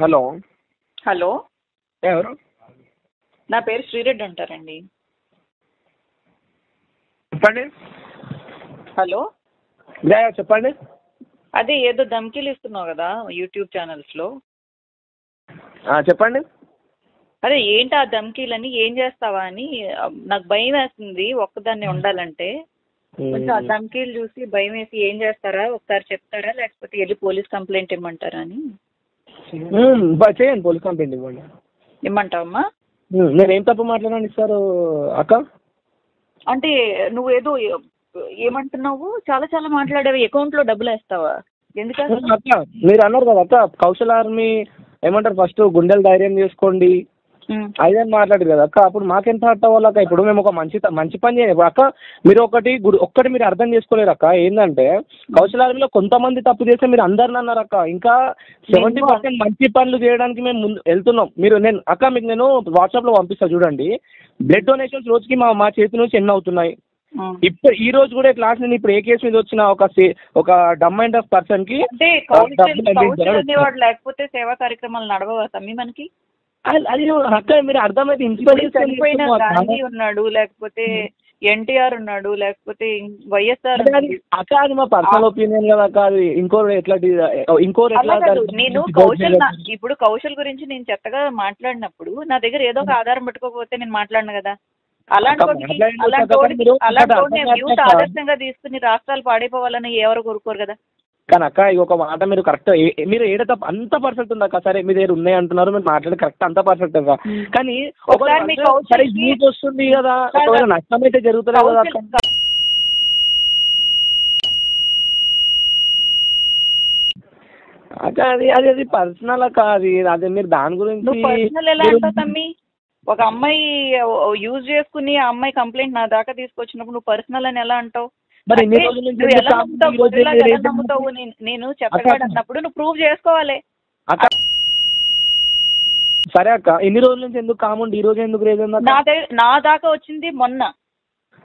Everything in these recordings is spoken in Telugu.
హలో. హలో. ఎవరు? నా పేరు శ్రీరెడ్డి అంటారండి. చెప్పండి. హలో. యా, యా, చెప్పండి. అదే ఏదో ధమ్కీలు ఇస్తున్నావు కదా యూట్యూబ్ ఛానల్స్లో. ఆ, చెప్పండి. అదే ఏంటి ఆ ధమ్కీలని ఏం చేస్తావా అని? ఆ, నాకు భయం వేస్తుంది ఒక్కదాన్ని ఉండాలంటే. కొంచెం ఆ ధమ్కీలు చూసి భయం వేసి ఏం చేస్తారా? ఒకసారి చెప్తారా? లేకపోతే వెళ్ళి పోలీస్ కంప్లైంట్ ఇమ్మంటారా అని? చేయండి. పోలీస్ కంప్లైంట్ ఇవ్వండి. ఇమ్మంటావమ్మా? మ్మ్, నేను ఏం తప్పు మాట్లాడాను సార్ అక్క? అంటే నువ్వు ఏదో ఏమంటున్నావు? చాలా చాలా మాట్లాడావు అకౌంట్లో డబ్బులు వేస్తావా? ఎందుకని మ్మ్, అక్క మీరు అన్నారు కదా అక్క కౌశల్ ఆర్మీ ఏమంటారు ఫస్ట్ గుండెలు ధైర్యం చేసుకోండి అదని మాట్లాడారు కదా అక్క. అప్పుడు మాకెంత హర్ట్ అవ్వాలి అక్క? ఇప్పుడు మేము ఒక మంచి మంచి పని చేయాలి. అక్క మీరు ఒకటి గుడి ఒక్కటి మీరు అర్థం చేసుకోలేరు అక్క. ఏంటంటే కౌశల్ ఆర్మీలో కొంతమంది తప్పు చేస్తే మీరు అందరిని అన్నారు అక్క. ఇంకా సెవెంటీ పర్సెంట్ మంచి పనులు చేయడానికి మేము ముందు వెళ్తున్నాం. మీరు నేను అక్క మీకు నేను వాట్సాప్లో పంపిస్తాను చూడండి. బ్లడ్ డొనేషన్స్ రోజుకి మా మా చేతి నుంచి ఎన్ని అవుతున్నాయి. ఇప్పుడు ఈ రోజు కూడా క్లాస్ నేను ఇప్పుడు ఏ కేసు మీద వచ్చిన ఒక ఒక డమ్ అండ్ ఆఫ్ పర్సన్కి లేకపోతే సేవా కార్యక్రమాలు నడవవా తమ్మి మనకి? అది- అక్క మీరు అర్థమైతే ఇన్స్పైర్ ఉన్నాడు లేకపోతే ఎన్టీఆర్ ఉన్నాడు లేకపోతే వైఎస్ఆర్ అక్క అది మా పర్సనల్ ఒపీనియన్ కదా అక్క అది ఇంకోరు ఎట్లా ఇంకోరు ఎట్లా నేను కౌశల్? ఇప్పుడు కౌశల్ గురించి నేను చెత్తగా మాట్లాడినప్పుడు నా దగ్గర ఏదో ఒక ఆధారం పెట్టుకోకపోతే నేను మాట్లాడను కదా. అలాంటి అలాంటి అలాంటి. ఆదర్శంగా తీసుకుని రాష్ట్రాలు పాడైపోవాలని ఎవరు కోరుకోరు కదా? కానీ అక్క ఇది ఒక మాట మీరు కరెక్ట్ మీరు ఏడ తప్ప అంత పర్ఫెక్ట్ ఉంది అక్క? సరే మీ దగ్గర ఉన్నాయి అంటున్నారు మీరు మాట్లాడే కరెక్ట్ అంత పర్ఫెక్ట్ అక్క కానీ ఒకసారి సరే యూజ్ వస్తుంది కదా. ఒకవేళ నష్టం అయితే జరుగుతుంది కదా అక్క. అక్క అది అది అది పర్సనల్ అక్క అది అదే మీరు దాని గురించి పర్సనల్ ఎలా అంటావు తమ్మి? ఒక అమ్మాయి యూజ్ చేసుకుని ఆ అమ్మాయి కంప్లైంట్ నా దాకా తీసుకొచ్చినప్పుడు నువ్వు పర్సనల్ అని ఎలా అంటావు? మరి నేను-. అన్నప్పుడు నువ్వు ప్రూవ్ చేసుకోవాలి. సరే అక్క ఇన్ని రోజుల నుంచి ఎందుకు కాముండి ఈ రోజు ఎందుకు రేజ్ నా నా దాకా వచ్చింది మొన్న.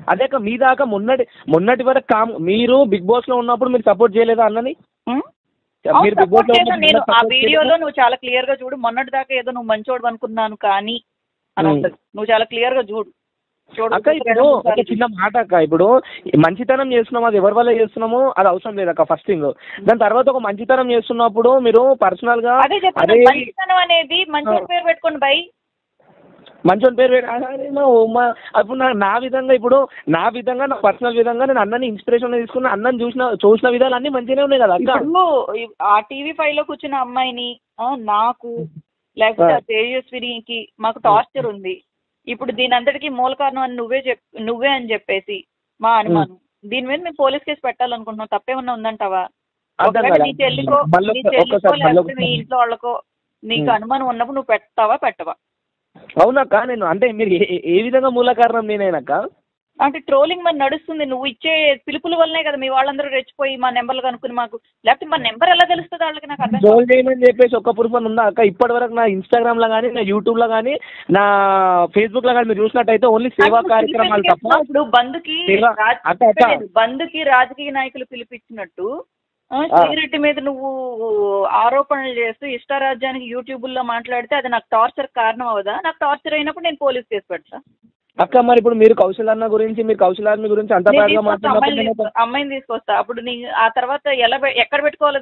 అదే అక్క మీ దాకా మొన్నటి మొన్నటి వరకు కాము మీరు బిగ్ బాస్లో ఉన్నప్పుడు మీరు సపోర్ట్ చేయలేదా అన్నని? మీరు బిగ్ బాస్లో నేను ఆ వీడియోలో? నువ్వు చాలా క్లియర్గా చూడు. మొన్నటి దాకా ఏదో నువ్వు మంచోడు అనుకున్నాను కానీ అని నువ్వు చాలా క్లియర్గా చూడు. అక్క ఇప్పుడు ఒక చిన్న మాట అక్క. ఇప్పుడు మంచితనం చేస్తున్నాము అది ఎవరి వల్ల చేస్తున్నామో అది అవసరం లేదు అక్క ఫస్ట్ థింగ్ దాని తర్వాత ఒక మంచితనం చేస్తున్నప్పుడు మీరు పర్సనల్గా మంచితనం అనేది మంచోడి పేరు పెట్టుకోండి బై. మంచోని పేరు అప్పుడు నా నా విధంగా ఇప్పుడు నా విధంగా నా పర్సనల్ విధంగా నేను అన్నని ఇన్స్పిరేషన్ తీసుకున్న అన్నని చూసిన చూసిన విధాలు అన్ని మంచిగానే ఉన్నాయి కదా అక్క. ఆ టీవీ ఫైవ్లో కూర్చున్న అమ్మాయిని నాకు లేకపోతే ఆ. తేజస్వినికి మాకు టార్చర్ ఉంది. ఇప్పుడు దీని అంతటికి మూల కారణం అని నువ్వే చెప్ నువ్వే అని చెప్పేసి మా అనుమానం. దీని మీద మేము పోలీస్ కేసు పెట్టాలనుకుంటున్నాం. తప్పేమన్నా ఉందంటావా? ఒకవేళ. నీ చెల్లికో చెల్లికో లేకపోతే మీ. ఇంట్లో వాళ్ళకో నీకు. అనుమానం ఉన్నప్పుడు నువ్వు పెడతావా పెట్టవా? అవునక్క నేను అంటే మీరు ఏ విధంగా మూల కారణం నేనేనక్క అంటే ట్రోలింగ్ మరి నడుస్తుంది నువ్వు ఇచ్చే పిలుపుల వల్లనే కదా మీ వాళ్ళందరూ రెచ్చిపోయి మా నెంబర్లు కనుక్కుని మాకు లేకపోతే మా నెంబర్ ఎలా తెలుస్తుంది వాళ్ళకి నాకు అర్థం. ట్రోల్ చేయమని చెప్పేసి ఒక్క ప్రూఫ్ అని ఉందా అక్క ఇప్పటి వరకు నా ఇన్స్టాగ్రామ్లో కానీ నా యూట్యూబ్లో కానీ నా ఫేస్బుక్లో కానీ మీరు చూసినట్టయితే ఓన్లీ సేవా కార్యక్రమాలు తప్ప ఇప్పుడు బంధుకి సేవ- రాజ- అక్క, అక్క. లేదు, బంధుకి రాజకీయ నాయకులు పిలిపించినట్టు ఆ. శ్రీరెడ్డి మీద నువ్వు ఆరోపణలు చేస్తూ ఇష్టారాజ్యానికి యూట్యూబ్లో మాట్లాడితే అది నాకు టార్చర్ కారణం అవదా నాకు టార్చర్ అయినప్పుడు నేను పోలీస్ కేసు పెడతా అక్క మరి ఇప్పుడు మీరు కౌశల్ అన్న గురించి మీరు కౌశల్ అన్న గురించి అంత బాగా మాట్లాడినప్పుడు అమ్మాయిని తీసుకొస్తా, అప్పుడు నీ ఆ తర్వాత ఎలా ఎక్కడ పెట్టుకోవాలి?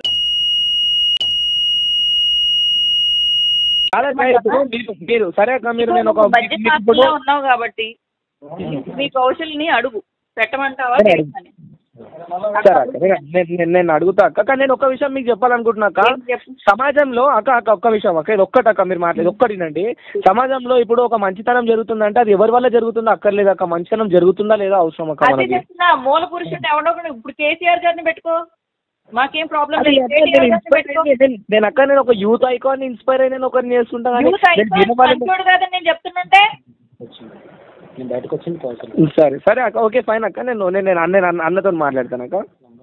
ఇప్పుడు మీరు మీరు సరే అక్క మీరు నేను ఒక బడ్జెట్ ఉన్నావు కాబట్టి మీ కౌశల్ని అడుగు. పెట్టమంటావా సరే, అక్క నేను- నేను అడుగుతా అక్క. కానీ నేను ఒక విషయం మీకు చెప్పాలనుకుంటున్నా అక్క. సమాజంలో అక్క అక్క ఒక్క విషయం అక్క ఇది ఒక్కటి అక్క మీరు మాట్లాడేది ఒక్కటి వినండి. సమాజంలో ఇప్పుడు ఒక మంచితనం జరుగుతుందంటే అది ఎవరి వల్ల జరుగుతుందో అక్కర్లేదు అక్క. మంచితనం జరుగుతుందా లేదా అవసరం అక్క మనకి? మూల పురుషుడు ఎవడో ఇప్పుడు కేసీఆర్ గారిని పెట్టుకో. మాకేం ప్రాబ్లం నేను అక్క నేను ఒక యూత్ ఐకాన్ ఇన్స్పైర్ అయ్యి నేను ఒకరిని చేసుకుంటా కానీ నేను ఐకాన్ సరే సరే అక్క ఓకే ఫైన్ అక్క. నేను నేను నేను అన్న నేను అన్నతో మాట్లాడతాను అక్క.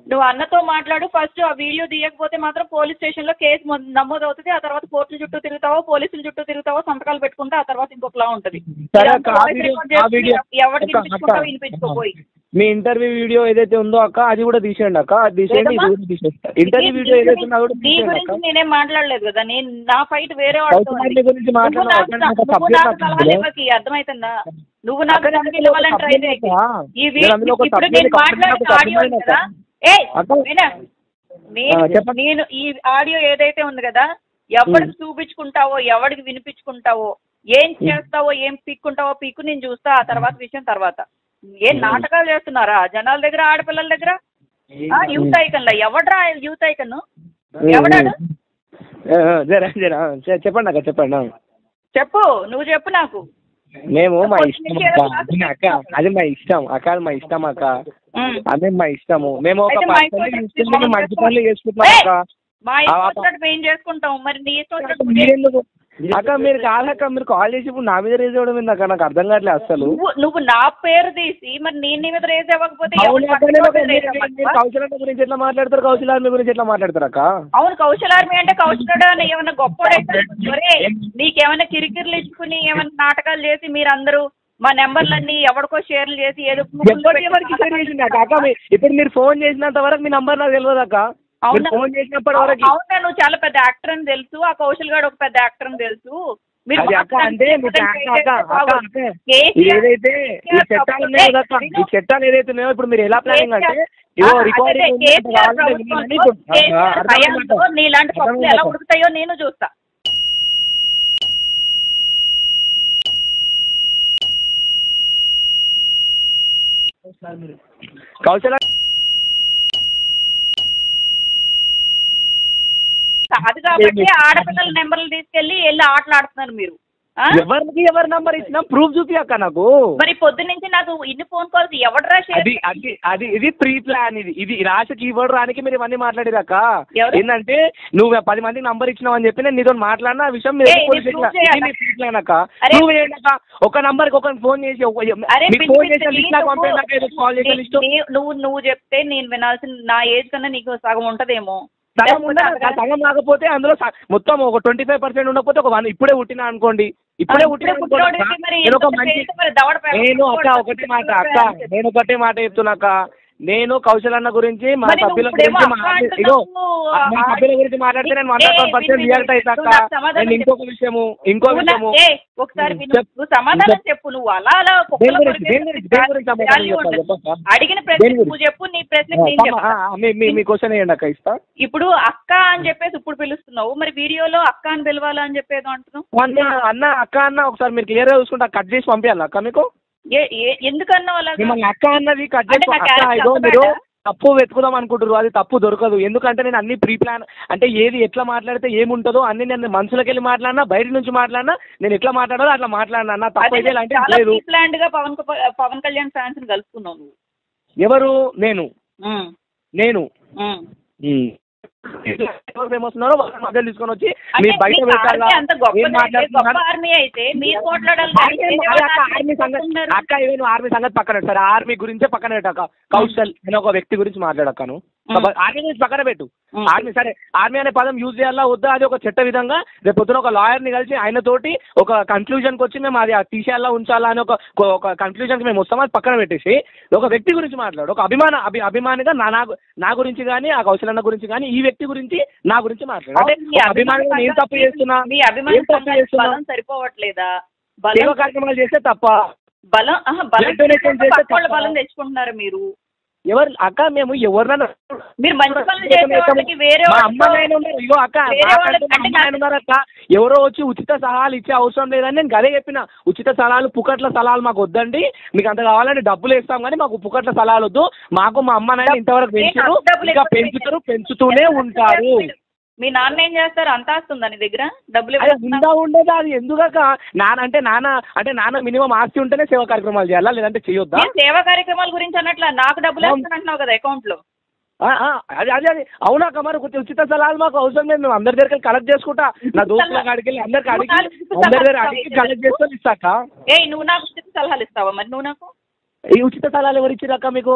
నువ్వు అన్నతో మాట్లాడు. ఫస్ట్ ఆ వీడియో తీయకపోతే మాత్రం పోలీస్ స్టేషన్లో కేసు నమోదు అవుతుంది ఆ తర్వాత కోర్టుల చుట్టూ తిరుగుతావో పోలీసుల చుట్టూ తిరుగుతావో సంతకాలు పెట్టుకుంటే ఆ తర్వాత ఇంకొకలా ఉంటది. వినిపించుకోపోయి మీ ఇంటర్వ్యూ వీడియో ఏదైతే ఉందో అక్క అది కూడా తీసేయండి అక్క. అది తీసేయండి ఇంటర్వ్యూ వీడియో ఏదైతే ఉందో కూడా నీ గురించి నేనేం మాట్లాడలేదు కదా. నేను నా ఫైట్ వేరే వాళ్ళతో. గారి గురించి. ఇవ్వకి. అర్థమవుతుందా? నువ్వు నాకు ట్రై? ఈ నేను వీక్ ఇప్పుడు మాట్లాడిన ఆడియో ఉంది కదా. ఏ నేను ఈ ఆడియో ఏదైతే ఉంది కదా ఎవరికి చూపించుకుంటావో ఎవరికి వినిపించుకుంటావో ఏం చేస్తావో ఏం పీక్కుంటావో పీక్కు నేను చూస్తా ఆ తర్వాత విషయం తర్వాత. ఏం నాటకాలు చేస్తున్నారా? జనాల దగ్గర ఆడపిల్లల దగ్గర? యూత్ ఐకన్ ఎవడ్రా యూత్ ఐకన్ ఎవడాడు? చెప్పండి అక్క చెప్పండి. చెప్పు నువ్వు చెప్పు నాకు. మేము మా ఇష్టం అక్క అది అక్క అది మా ఇష్టం అక్క అది మా ఇష్టం అక్క. అదే మా ఇష్టము. మేము ఒక మంచి పనులు చేసుకుంటున్నాం! అక్క. మా ఇష్టం మేము చేసుకుంటాం? మరి నీ ఇష్టం వచ్చినట్టు నువ్వు మీరెందుకు? అక్క మీరు కాదక్క మీరు కాల్ చేసి ఇప్పుడు నా మీద రేజ్ అవ్వడం ఏంది అక్క? నాకు అర్థం కావట్లేదు అసలు నువ్వు నువ్వు నా పేరు తీసి మరి నేను నీ మీద రేజ్ అవ్వకపోతే కౌశల్ గురించి ఎట్లా మాట్లాడతారు? కౌశల్ ఆర్మీ గురించి ఎట్లా మాట్లాడతారు అక్క? అవును కౌశల్ ఆర్మీ అంటే కౌశలుడు అని ఏమన్నా గొప్పవాడైతే ఒరే నీకేమైనా కిరికిరిలు ఇచ్చుకుని ఏమైనా నాటకాలు చేసి మీరందరూ మా నెంబర్లన్నీ ఎవరికో షేర్లు చేసి ఏదో ఇప్పుడు మీరు ఫోన్ చేసినంత వరకు మీ నంబర్ నాకు తెలియదు అక్క. అవునా? ఫోన్ చేసినప్పటి వరకు అవునా? నువ్వు చాలా పెద్ద యాక్టర్ అని తెలుసు. ఆ కౌశల్ గాడు ఒక పెద్ద యాక్టర్ అని తెలుసు. మీరు అది అక్క అంటే మీకు అక్క అక్క అక్క అక్క కేసీఆర్ ఇది ఏదైతే ఈ చట్టాలు ఉన్నాయి కదా అక్క ఈ చట్టాలు ఏదైతే ఉన్నాయో ఇప్పుడు మీరు ఎలా ప్లానింగ్ అంటే రికార్డింగ్? నీలాంటి పప్పులు ఎలా? ఉడుకుతాయో నేను చూస్తా. కౌశల్ అది కాబట్టి ఆడపిల్లల నెంబర్లు తీసుకెళ్ళి వెళ్ళి ఆటలాడుతున్నారు మీరు? ఎవరికి ఎవరి నంబర్ ఇచ్చినా ప్రూఫ్ చూపి అక్క నాకు. మరి పొద్దు నుంచి నాకు ఇన్ని ఫోన్ కాల్స్ ఎవడరా అది అది అది ఇది ప్రీ ప్లాన్ ఇది. ఇది రాశికి ఇవ్వడు రానికి మీరు ఇవన్నీ మాట్లాడారక్క. ఎవరు? ఏంటంటే నువ్వు పది మందికి నంబర్ ఇచ్చినావు అని చెప్పి నేను నీతో మాట్లాడిన ఆ విషయం మీరు? ప్రీ ప్లాన్ అక్క. నువ్వు ఏంటక్క ఒక నంబర్కి ఒక ఫోన్ చేసి ఫోన్ చేసిన లిస్ట్ నాకు పంపేదాకా కాల్ చేసిన లిస్ట్. నువ్వు నువ్వు చెప్తే నేను వినాల్సిన నా ఏజ్ కన్నా నీకు సగం ఉంటదేమో. సగం ఉండదు. సగం కాకపోతే అందులో మొత్తం ఒక ట్వంటీ ఫైవ్ పర్సెంట్ ఉండకపోతే ఒక వన్ ఇప్పుడే పుట్టినా అనుకోండి. ఇప్పుడే పుట్టినా నేను ఒక మంచి నేను అక్క ఒకటే మాట అక్క. నేను ఒకటే మాట చెప్తున్నా అక్క. నేను కౌశల్ అన్న గురించి మా సభ్యుల గురించి. ఇగో మా సభ్యుల గురించి మాట్లాడితే నేను పర్సెంట్ విను, రియాక్ట్ సమాధానం నేను ఇంకొక విషయము ఇంకో విషయము. ఒకసారి సమాధానం. చెప్పు. నువ్వు అలా అలా. అడిగిన ప్రశ్న? నువ్వు చెప్పు నీ మీ క్వశ్చన్ వేయండి అక్క ఇస్తా? ఇప్పుడు అక్క అని చెప్పేసి ఇప్పుడు పిలుస్తున్నావు. మరి వీడియోలో అక్క అని పిలవాలా అని చెప్పేదో అంటున్నావు? అన్న అన్న అక్క అన్న ఒకసారి మీరు క్లియర్గా చూసుకుంటా కట్ చేసి పంపించాలి అక్క మీకు? మిమ్మల్ని అక్క అన్నది కట్ అంటే అక్క మీరు? తప్పు వెతుకుదాం అనుకుంటారు అది తప్పు దొరకదు. ఎందుకంటే నేను అన్ని ప్రీ ప్లాన్ అంటే ఏది ఎట్లా మాట్లాడితే ఏముంటుందో అన్ని నేను మనసులోకి వెళ్ళి మాట్లాడినా బయట నుంచి మాట్లాడినా నేను ఎట్లా మాట్లాడాలో అట్లా మాట్లాడినా. నా తప్పు అయితే చాలా లేదు. ప్లాండ్గా పవన్ పవన్ కళ్యాణ్ ఫ్యాన్స్ కలుపుకున్నావు ఎవరు? నేను. నేను. ఎవరు ఫేమస్ ఉన్నారో వాళ్ళ మధ్యలో తీసుకొని వచ్చి అంటే మీ బయట పెట్టాలా ఆర్మీ ఏం మాట్లాడుతున్నారు? మీరు సంగతి. అక్క ఇవే నువ్వు ఆర్మీ సంగతి పక్కన సరే ఆర్మీ గురించే పక్కన పెట్టాక కౌశల్ అనే ఒక వ్యక్తి గురించి మాట్లాడక్కను మ్. ఆర్మీ గురించి పక్కన పెట్టు. ఆర్మీ సరే ఆర్మీ అనే పదం యూజ్ చేయాలా వద్దా అది ఒక చట్ట విధంగా రేపు పొద్దున ఒక లాయర్ని కలిసి ఆయన తోటి ఒక కన్క్లూజన్కి వచ్చి మేము అది తీసేయాలా ఉంచాలా అని ఒక ఒక కన్క్లూజన్కి మేము వస్తాం అది పక్కన పెట్టేసి ఒక వ్యక్తి గురించి మాట్లాడు. ఒక అభిమాన అభి అభిమానిగా నా నా నా గురించి కానీ ఆ కౌశలన్న గురించి కానీ ఈ వ్యక్తి గురించి నా గురించి మాట్లాడు. అంటే అభిమానిగా నేను తప్పు చేస్తున్నా మీ అభిమాన ఏం తప్పు చేస్తున్నా? సరిపోవట్లేదా? సేవ కార్యక్రమాలు చేస్తే తప్ప. బలం బలం. బలం తెచ్చుకుంటున్నారు మీరు? ఎవరు అక్క మేము ఎవరినైనా మీరు ఉన్నారు. ఇగో అక్క ఉన్నారు అక్క. ఎవరో వచ్చి ఉచిత సలహాలు ఇచ్చే అవసరం లేదని నేను గదే చెప్పిన. ఉచిత సలహాలు పుకట్ల సలహాలు మాకు వద్దండి. మీకు అంత కావాలంటే డబ్బులు ఇస్తాం కానీ మాకు పుకట్ల సలహాలు వద్దు. మాకు మా అమ్మ నాయన ఇంతవరకు పెంచారు. ఇంకా పెంచుతారు. పెంచుతూనే ఉంటారు. మీ నాన్న ఏం చేస్తారు? అంత ఆస్తుందా నీ దగ్గర? డబ్బులు అదే? ఉందా ఉండదా? అది ఎందుకక్క నాన్న అంటే నాన్న అంటే నాన్న మినిమం ఆస్తి ఉంటేనే సేవా కార్యక్రమాలు చేయాలా? లేదంటే చేయొద్దా? నేను సేవా కార్యక్రమాల గురించి అన్నట్ల నాకు డబ్బులు అవును. వేస్తానంటున్నావు కదా అకౌంట్లో ఆ, ఆ, అదే అదే అదే. అవునాక మరి కొంచెం ఉచిత సలహాలు మాకు అవసరం లేదు. మేము అందరి దగ్గర కలెక్ట్ చేసుకుంటా. నా దోస్తుల కాడికి వెళ్ళి అందరికి అడిగి అందరి దగ్గర అడిగి కలెక్ట్ చేసుకొని ఇస్తాక ఏయ్ నువ్వు నాకు ఉచిత సలహాలు ఇస్తావా మరి? నువ్వు నాకు? ఈ ఉచిత సలహాలు ఎవరు మీకు?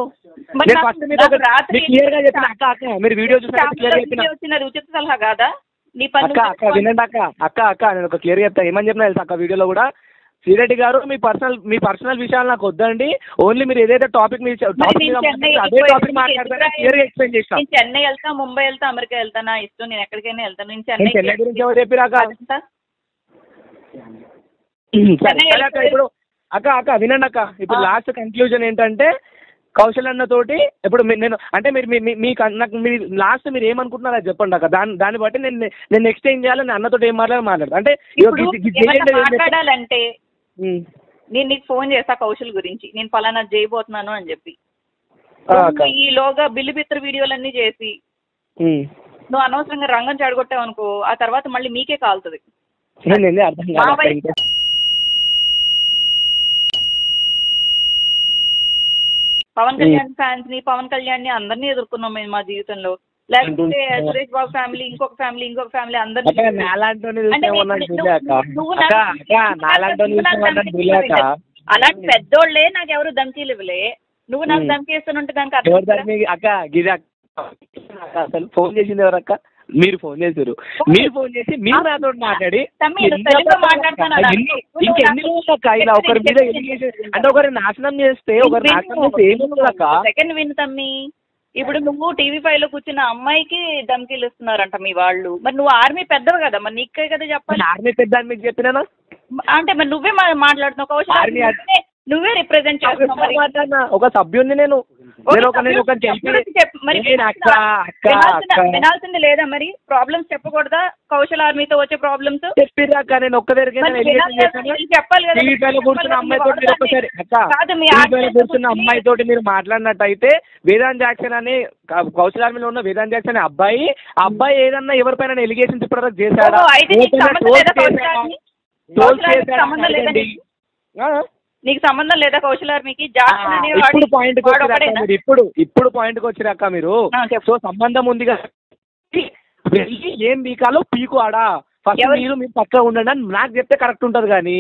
నేను నాకు- ఫస్ట్ మీకు మీకు క్లియర్గా చెప్పిన అక్క అక్క మీరు వీడియో క్లియర్ చెప్పిన వచ్చినది ఉచిత సలహా కాదా? నీ పని అక్క అక్క వినండి అక్క అక్క అక్క నేను ఒక క్లియర్ చెప్తా. ఏమని చెప్పిన తెలుసా అక్క వీడియోలో కూడా? శ్రీరెడ్డి గారు మీ పర్సనల్ మీ పర్సనల్ విషయాలు నాకు వద్దండి. ఓన్లీ మీరు ఏదైతే టాపిక్ మీరు టాపిక్ అదే టాపిక్ మాట్లాడతానే క్లియర్గా ఎక్స్ప్లెయిన్ చేస్తాను నేను చెన్నై వెళ్తా ముంబై వెళ్తా అమెరికా వెళ్తా నా ఇష్టం నేను ఎక్కడికైనా వెళ్తాను. నేను చెన్నై నేను చెన్నై గురించి ఎవరు చెప్పిరాక అక్క? ఇప్పుడు అక్క అక్క వినండి అక్క. ఇప్పుడు. లాస్ట్ కన్క్లూజన్ ఏంటంటే కౌశల్ అన్న తోటి ఇప్పుడు నేను అంటే మీరు మీ- నాకు మీరు లాస్ట్ మీరు ఏమనుకుంటున్నారో అది చెప్పండి అక్క. దాన్ని దాన్ని బట్టి నేను నేను నెక్స్ట్ ఏం చేయాలి? నేను అన్నతో ఏం మాట్లాడాలి? మాట్లాడతాను అంటే. మాట్లాడాలంటే. నేను నీకు ఫోన్ చేస్తా కౌశల్ గురించి. నేను ఫలానా చేయబోతున్నాను అని చెప్పి. ఈలోగా బిల్లు బిత్తర వీడియోలన్నీ చేసి. నువ్వు అనవసరంగా రంగం చెడగొట్టావు అనుకో ఆ తర్వాత మళ్ళీ మీకే కాలుతుంది ఏంది, ఏంది? అర్థం మా కాదు అక్క వైపు- ఇంకా. పవన్ కళ్యాణ్ ఫ్యాన్స్ని పవన్ కళ్యాణ్ని అందరినీ ఎదుర్కొన్నాం మేము మా జీవితంలో. లేకపోతే సురేష్ బాబు ఫ్యామిలీ ఇంకొక ఫ్యామిలీ ఇంకొక ఫ్యామిలీ అందరినీ అంటే నువ్వు-. అలాంటి పెద్దోళ్ళే నాకు ఎవరు ధమ్కీలు ఇవ్వలే నువ్వు నాకు. ధమ్కీ ఇస్తానంటే దానికి అర్థం అక్క, అసలు ఫోన్ చేసింది ఎవరక్క మీరు ఫోన్ చేశారు. మీరు ఫోన్ చేసి మీరు నాతో మాట్లాడి. ఇంకెన్ని నాకు- రోజులు అక్క ఇలా ఒకరి మీద. అంటే ఒకరి నాశనం చేస్తే ఒకరి నాశనం చేస్తే సెకండ్ విన్ తమ్మి. ఇప్పుడు నువ్వు టీవీ ఫైవ్లో కూర్చున్న అమ్మాయికి ధమ్కీలు ఇస్తున్నారంట మీ వాళ్ళు. మరి నువ్వు ఆర్మీ పెద్దవి కదా మరి నీకే కదా చెప్పాలి. ఆర్మీ పెద్ద అని మీకు చెప్పినానా? అంటే మరి నువ్వే మాట్లాడుతున్నావు. నువ్వే- రిప్రజెంట్ చేస్తున్నావు ఒక సభ్యుని నేను నేను ఒక ఒక వినాల్సింది లేదా మరి? ప్రాబ్లమ్స్ చెప్పకూడదా? కౌశల్ ఆర్మీతో వచ్చే ప్రాబ్లమ్స్ చెప్పిర్రు అక్క నేను ఒక్క కూర్చున్న అమ్మాయి తోటి మీరు ఒక్కసారి అక్క కాదు, మీ టీవీ పైన ఆర్టిస్ట్ కూర్చున్న కూర్చుని- అమ్మాయి తోటి మీరు మాట్లాడినట్టయితే వేదాంత్ జాక్సన్ అనే కౌశల్ ఆర్మీలో ఉన్న వేదాంత్ జాక్సన్ అనే అబ్బాయి అబ్బాయి ఏదన్నా ఎవరిపైన ఎలిగేషన్స్ ఇప్పటివరకు చేశాడా? అయితే సంబంధం నీకు? సంబంధం లేదా కౌశల్ ఆర్మీకి ఆ, జాక్సన్ అనేవాడు ఇప్పుడు పాయింట్ ఇప్పుడు ఇప్పుడు పాయింట్కి వచ్చిరక్క మీరు. సో సంబంధం ఉంది కదా. వెళ్ళి ఏం పీకాలో పీకు ఆడా. ఫస్ట్ మీరు మీరు పక్క ఉండండి అని నాకు చెప్తే కరెక్ట్ ఉంటుంది కానీ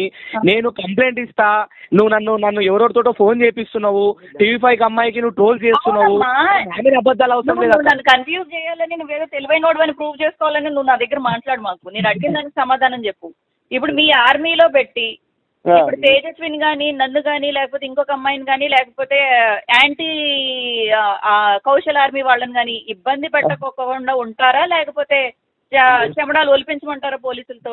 నేను కంప్లైంట్ ఇస్తా. నువ్వు నన్ను నన్ను ఎవరెవరితోటో ఫోన్ చేపిస్తున్నావు. టీవీ ఫైవ్ అమ్మాయికి నువ్వు ట్రోల్ చేస్తున్నావు. ఆమె అబద్ధాలు అవసరం నువ్వు లేదు నువ్వు నన్ను కన్ఫ్యూజ్ చేయాలని నువ్వేదో తెలివైనోడు అని ప్రూవ్ చేసుకోవాలని నువ్వు నా దగ్గర మాట్లాడు మాకు. నేను అడిగిన దానికి సమాధానం చెప్పు. ఇప్పుడు మీ ఆర్మీలో పెట్టి. ఇప్పుడు తేజస్విని కానీ నన్ను కానీ లేకపోతే ఇంకొక అమ్మాయిని కానీ లేకపోతే యాంటీ కౌశల్ ఆర్మీ వాళ్ళని కానీ ఇబ్బంది పెట్టకోకుండా ఉంటారా? లేకపోతే చెమడాలు ఒలిపించమంటారా పోలీసులతో?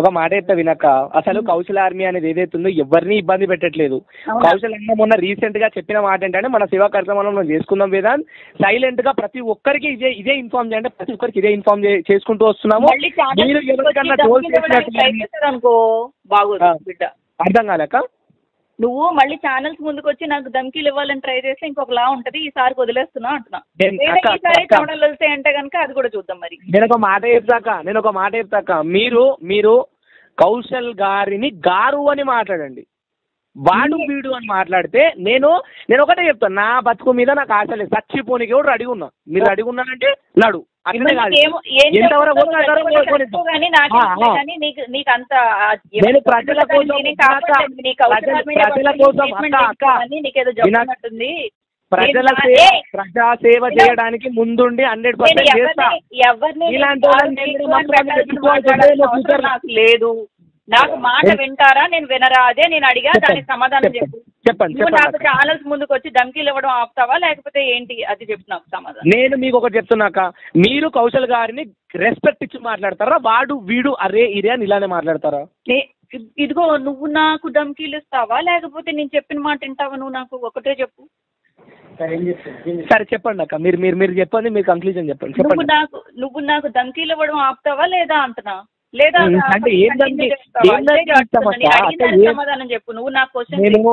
ఒక మాట చెప్తా వినక్క. అసలు కౌశల్ ఆర్మీ అనేది ఏదైతే ఉందో ఎవరిని ఇబ్బంది పెట్టట్లేదు? కౌశల్ అన్న మొన్న రీసెంట్గా చెప్పిన మాట ఏంటంటే మన సేవా కార్యక్రమంలో మనం చేసుకుందాం వేదాంత్ సైలెంట్గా ప్రతి ఒక్కరికి ఇదే ఇదే ఇన్ఫార్మ్ చేయండి ప్రతి ఒక్కరికి ఇదే ఇన్ఫార్మ్ చేసుకుంటూ వస్తున్నాము. మీరు ఎవరికన్నా ట్రోల్ చేసినట్టు అనుకో బాగోదు. బిడ్డ. అర్థం కాలేక? నువ్వు మళ్ళీ ఛానల్స్ ముందుకు వచ్చి నాకు ధమ్కీలు ఇవ్వాలని ట్రై చేస్తే ఇంకొకలా ఉంటది ఈసారి వదిలేస్తున్నా అంటున్నా. ఈసారి అంటే కనుక అది కూడా చూద్దాం మరి. నేను ఒక మాట చెప్తాక నేను ఒక మాట చెప్తాక మీరు మీరు కౌశల్ గారిని గారు అని మాట్లాడండి. వాడు వీడు అని మాట్లాడితే నేను నేను ఒకటే చెప్తాను. నా బతుకు మీద నాకు ఆశ లేదు. చచ్చిపోనికి కూడా రెడీ ఉన్నా. మీరు రెడీ ఉన్నానంటే నడు. నేను ప్రజల కోసం ప్రజల- కోసం ప్రజల ప్రజా సేవ చేయడానికి ముందుండి హండ్రెడ్ పర్సెంట్ చేస్తా. ఇలాంటి లేదు. నాకు మాట వింటారా? నేను వినరా? అదే నేను అడిగా దానికి సమాధానం చెప్పు. చెప్పండి నువ్వు నాకు. ఛానల్స్ ముందుకు వచ్చి ధమ్కీలు ఇవ్వడం ఆపుతావా? లేకపోతే ఏంటి? అది చెప్పు నాకు సమాధానం. నేను మీకు ఒకటి చెప్తున్నాక మీరు కౌశల్ గారిని రెస్పెక్ట్ ఇచ్చి మాట్లాడతారా? వాడు వీడు అరే ఇరే అని ఇలానే మాట్లాడతారా? ఇదిగో నువ్వు నాకు ధమ్కీలు ఇస్తావా? లేకపోతే నేను చెప్పిన మాట వింటావా? నువ్వు నాకు ఒకటే చెప్పు. సరే చెప్పండి అక్క. మీరు మీరు మీరు చెప్పండి మీరు కంక్లూజన్ చెప్పండి. నువ్వు నాకు నువ్వు నాకు ధమ్కీలు ఇవ్వడం ఆపుతావా లేదా అంటున్నా? లేదా అంటే సమాధానం చెప్పు. నువ్వు నా క్వశ్చన్ నేను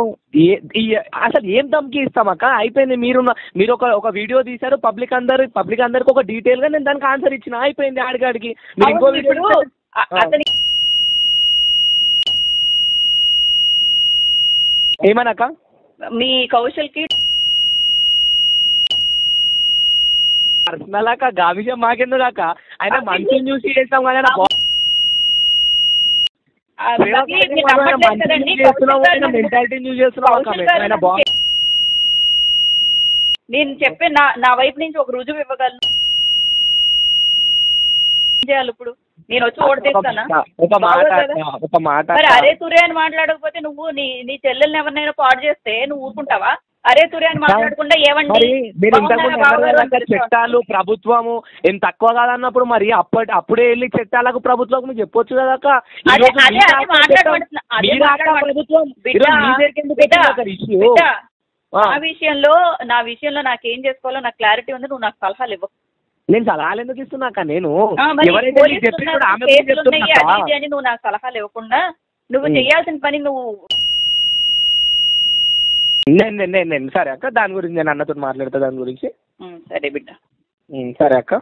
అసలు ఏం ధమ్కి ఇస్తామక్క అయిపోయింది మీరు మీరు ఒక ఒక వీడియో తీశారు పబ్లిక్ అందరు పబ్లిక్ అందరికి ఒక డీటెయిల్గా నేను దానికి ఆన్సర్ ఇచ్చిన. అయిపోయింది ఆడికాడికి మీరు ఇంకో వీడియో ఇప్పుడు అ- ఆ. అతని ఏమనక్క మీ కౌశల్కి పర్సనల్ అక్క గా విషయం మాకెందుకు అక్క? ఆయన మంచిని చూసి చేస్తాం కానీ నేను చెప్పే నా నా వైపు నుంచి ఒక రుజువు ఇవ్వగలను. ఏం చేయాలి ఇప్పుడు? నేను వచ్చి ఓటు తీస్తానా? ఒక మాట మాట మరి. అరే తురే అని మాట్లాడకపోతే నువ్వు నీ నీ చెల్లెల్ని ఎవరినైనా పాడు చేస్తే నువ్వు ఊరుకుంటావా? అరే తురే అని మాట్లాడకుండా ఏమండి? మరి పిలుస్తావా? చట్టాలు ప్రభుత్వము ఏం తక్కువ కాదన్నప్పుడు మరి అప్పటి అప్పుడే వెళ్ళి చట్టాలకు ప్రభుత్వం చెప్పొచ్చు కదా. నా విషయంలో నా విషయంలో నాకేం చేసుకోవాలో నాకు క్లారిటీ ఉంది నువ్వు నాకు సలహాలు ఇవ్వు. నేను సలహాలు ఎందుకు ఇస్తున్నా అక్క నేను? నువ్వు నాకు సలహాలు ఇవ్వకుండా నువ్వు. చేయాల్సిన పని నువ్వు నేను నేను నేను- సరే అక్క దాని గురించి నేను అన్నతో మాట్లాడతా దాని గురించి. సరే బిడ్డ. సరే అక్క.